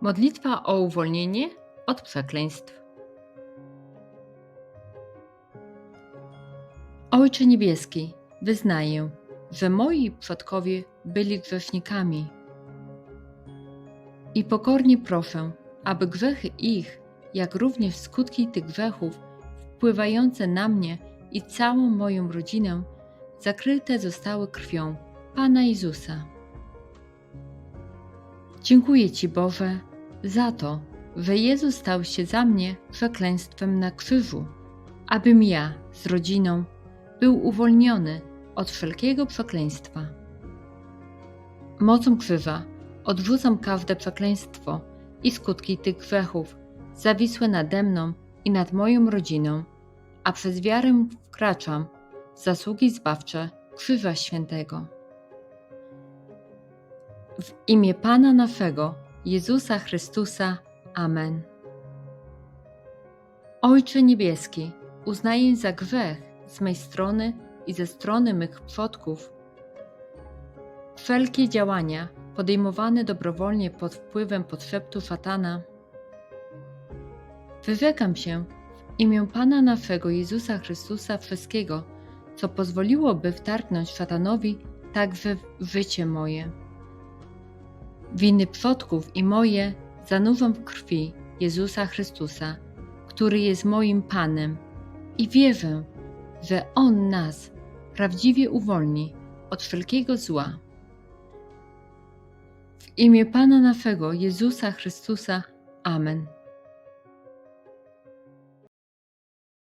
Modlitwa o uwolnienie od przekleństw. Ojcze Niebieski, wyznaję, że moi przodkowie byli grzesznikami i pokornie proszę, aby grzechy ich, jak również skutki tych grzechów wpływające na mnie i całą moją rodzinę, zakryte zostały krwią Pana Jezusa. Dziękuję Ci, Boże, za to, że Jezus stał się za mnie przekleństwem na krzyżu, abym ja z rodziną był uwolniony od wszelkiego przekleństwa. Mocą krzyża odrzucam każde przekleństwo i skutki tych grzechów zawisłe nade mną i nad moją rodziną, a przez wiarę wkraczam w zasługi zbawcze Krzyża Świętego. W imię Pana naszego, Jezusa Chrystusa. Amen. Ojcze Niebieski, uznaję za grzech z mej strony i ze strony mych przodków wszelkie działania podejmowane dobrowolnie pod wpływem podszeptu szatana. Wyrzekam się w imię Pana naszego Jezusa Chrystusa wszystkiego, co pozwoliłoby wtargnąć szatanowi także w życie moje. Winy przodków i moje zanurzam w krwi Jezusa Chrystusa, który jest moim Panem i wierzę, że On nas prawdziwie uwolni od wszelkiego zła. W imię Pana naszego Jezusa Chrystusa. Amen.